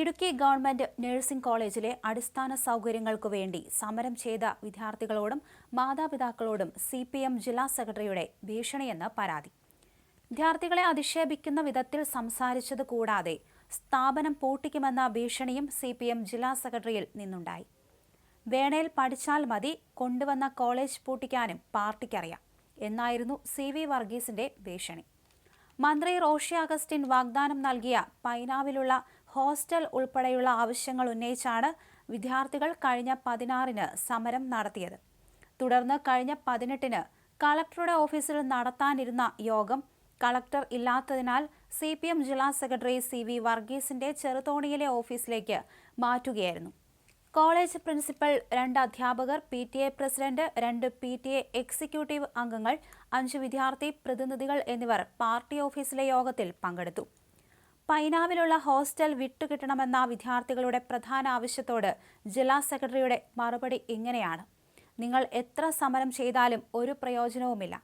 Idukki government nursing കോളേജിലെ അടിസ്ഥാന സൗകര്യങ്ങൾക്കു വേണ്ടി സമരം ചെയ്ത വിദ്യാർത്ഥികളോടും മാതാപിതാക്കളോടും സി പി എം ജില്ലാ സെക്രട്ടറിയുടെ ഭീഷണിയെന്ന് പരാതി. വിദ്യാർത്ഥികളെ അധിക്ഷേപിക്കുന്ന വിധത്തിൽ സംസാരിച്ചത് കൂടാതെ സ്ഥാപനം പൂട്ടിക്കുമെന്ന ഭീഷണിയും സി പി എം ജില്ലാ സെക്രട്ടറിയിൽ നിന്നുണ്ടായി. വേണയിൽ പഠിച്ചാൽ മതി കൊണ്ടുവന്ന കോളേജ് പൂട്ടിക്കാനും പാർട്ടിക്കറിയാം എന്നായിരുന്നു സി വി വർഗീസിന്റെ ഭീഷണി. മന്ത്രി റോഷി അഗസ്റ്റിൻ വാഗ്ദാനം നൽകിയ പൈനാവിലുള്ള ഹോസ്റ്റൽ ഉൾപ്പെടെയുള്ള ആവശ്യങ്ങൾ ഉന്നയിച്ചാണ് വിദ്യാർത്ഥികൾ കഴിഞ്ഞ പതിനാറിന് സമരം നടത്തിയത്. തുടർന്ന് കഴിഞ്ഞ പതിനെട്ടിന് കളക്ടറുടെ ഓഫീസിൽ നടത്താനിരുന്ന യോഗം കളക്ടർ ഇല്ലാത്തതിനാൽ സി പി എം ജില്ലാ സെക്രട്ടറി സി വി വർഗീസിന്റെ ചെറുതോണിയിലെ ഓഫീസിലേക്ക് മാറ്റുകയായിരുന്നു. കോളേജ് പ്രിൻസിപ്പൽ രണ്ട് അധ്യാപകർ പി ടി എ പ്രസിഡന്റ് രണ്ട് പി ടി എ എക്സിക്യൂട്ടീവ് അംഗങ്ങൾ അഞ്ച് വിദ്യാർത്ഥി പ്രതിനിധികൾ എന്നിവർ പാർട്ടി ഓഫീസിലെ യോഗത്തിൽ പങ്കെടുത്തു. പൈനാവിലുള്ള ഹോസ്റ്റൽ വിട്ടുകിട്ടണമെന്ന വിദ്യാർത്ഥികളുടെ പ്രധാന ആവശ്യത്തോട് ജില്ലാ സെക്രട്ടറിയുടെ മറുപടി ഇങ്ങനെയാണ്. നിങ്ങൾ എത്ര സമരം ചെയ്താലും ഒരു പ്രയോജനവുമില്ല.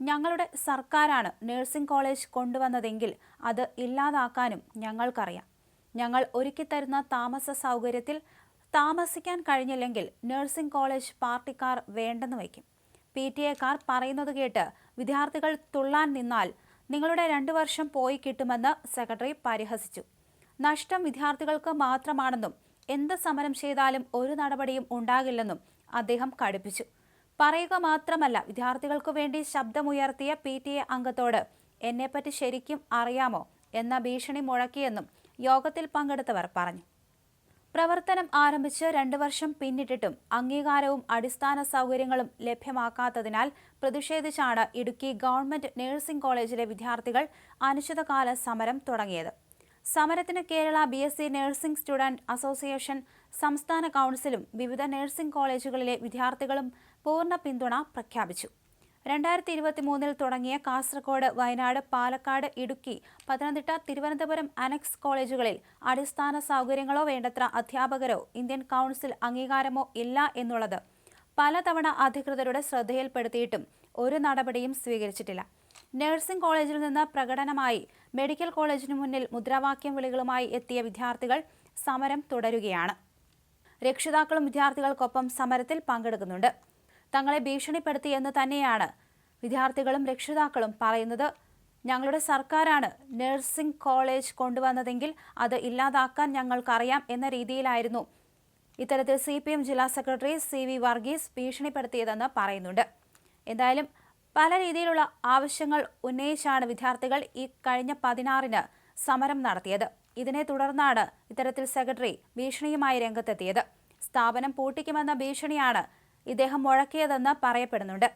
ഞങ്ങളുടെ സർക്കാരാണ് നഴ്സിംഗ് കോളേജ് കൊണ്ടുവന്നതെങ്കിൽ അത് ഇല്ലാതാക്കാനും ഞങ്ങൾക്കറിയാം. ഞങ്ങൾ ഒരുക്കിത്തരുന്ന താമസ സൗകര്യത്തിൽ താമസിക്കാൻ കഴിഞ്ഞില്ലെങ്കിൽ നഴ്സിംഗ് കോളേജ് പാർട്ടിക്കാർ വേണ്ടെന്ന് വയ്ക്കും. പി ടി എക്കാർ പറയുന്നത് കേട്ട് വിദ്യാർത്ഥികൾ തുള്ളാൻ നിന്നാൽ നിങ്ങളുടെ രണ്ടു വർഷം പോയി കിട്ടുമെന്ന് സെക്രട്ടറി പരിഹസിച്ചു. നഷ്ടം വിദ്യാർത്ഥികൾക്ക് മാത്രമാണെന്നും എന്ത് സമരം ചെയ്താലും ഒരു നടപടിയും ഉണ്ടാകില്ലെന്നും അദ്ദേഹം കടുപ്പിച്ചു. പറയുക മാത്രമല്ല വിദ്യാർത്ഥികൾക്കു വേണ്ടി ശബ്ദമുയർത്തിയ പി ടി എ അംഗത്തോട് എന്നെപ്പറ്റി ശരിക്കും അറിയാമോ? എന്ന ഭീഷണി മുഴക്കിയെന്നും യോഗത്തിൽ പങ്കെടുത്തവർ പറഞ്ഞു. പ്രവർത്തനം ആരംഭിച്ച് രണ്ട് വർഷം പിന്നിട്ടിട്ടും അംഗീകാരവും അടിസ്ഥാന സൗകര്യങ്ങളും ലഭ്യമാക്കാത്തതിനാൽ പ്രതിഷേധിച്ചാണ് ഇടുക്കി ഗവൺമെന്റ് നഴ്സിംഗ് കോളേജിലെ വിദ്യാർത്ഥികൾ അനിശ്ചിതകാല സമരം തുടങ്ങിയത്. സമരത്തിന് Kerala B S C nursing student association സംസ്ഥാന കൗൺസിലും വിവിധ നഴ്സിംഗ് കോളേജുകളിലെ വിദ്യാർത്ഥികളും പൂർണ പിന്തുണ പ്രഖ്യാപിച്ചു. രണ്ടായിരത്തി ഇരുപത്തി മൂന്നിൽ തുടങ്ങിയ കാസർഗോഡ് വയനാട് പാലക്കാട് ഇടുക്കി പത്തനംതിട്ട തിരുവനന്തപുരം അനക്സ് കോളേജുകളിൽ അടിസ്ഥാന സൗകര്യങ്ങളോ വേണ്ടത്ര അധ്യാപകരോ ഇന്ത്യൻ കൗൺസിൽ അംഗീകാരമോ ഇല്ല എന്നുള്ളത് പലതവണ അധികൃതരുടെ ശ്രദ്ധയിൽപ്പെടുത്തിയിട്ടും ഒരു നടപടിയും സ്വീകരിച്ചിട്ടില്ല. നഴ്സിംഗ് കോളേജിൽ നിന്ന് പ്രകടനമായി മെഡിക്കൽ കോളേജിന് മുന്നിൽ മുദ്രാവാക്യം വിളികളുമായി എത്തിയ വിദ്യാർത്ഥികൾ സമരം തുടരുകയാണ്. രക്ഷിതാക്കളും വിദ്യാർത്ഥികൾക്കൊപ്പം സമരത്തിൽ പങ്കെടുക്കുന്നുണ്ട്. തങ്ങളെ ഭീഷണിപ്പെടുത്തി എന്ന് തന്നെയാണ് വിദ്യാർത്ഥികളും രക്ഷിതാക്കളും പറയുന്നത് ഞങ്ങളുടെ സർക്കാരാണ് നഴ്സിംഗ് കോളേജ് കൊണ്ടുവന്നതെങ്കിൽ അത് ഇല്ലാതാക്കാൻ ഞങ്ങൾക്കറിയാം എന്ന രീതിയിലായിരുന്നു. ഇത്തരത്തിൽ സി പി എം ജില്ലാ സെക്രട്ടറി സി വി വർഗീസ് ഭീഷണിപ്പെടുത്തിയതെന്ന് പറയുന്നുണ്ട്. എന്തായാലും പല രീതിയിലുള്ള ആവശ്യങ്ങൾ ഉന്നയിച്ചാണ് വിദ്യാർത്ഥികൾ ഈ കഴിഞ്ഞ പതിനാറിന് സമരം നടത്തിയത്. ഇതിനെ തുടർന്നാണ് ഇത്തരത്തിൽ സെക്രട്ടറി ഭീഷണിയുമായി രംഗത്തെത്തിയത്. സ്ഥാപനം പൂട്ടിക്കുമെന്ന ഭീഷണിയാണ് ഇദ്ദേഹം മുഴക്കിയതെന്ന് പറയപ്പെടുന്നുണ്ട്.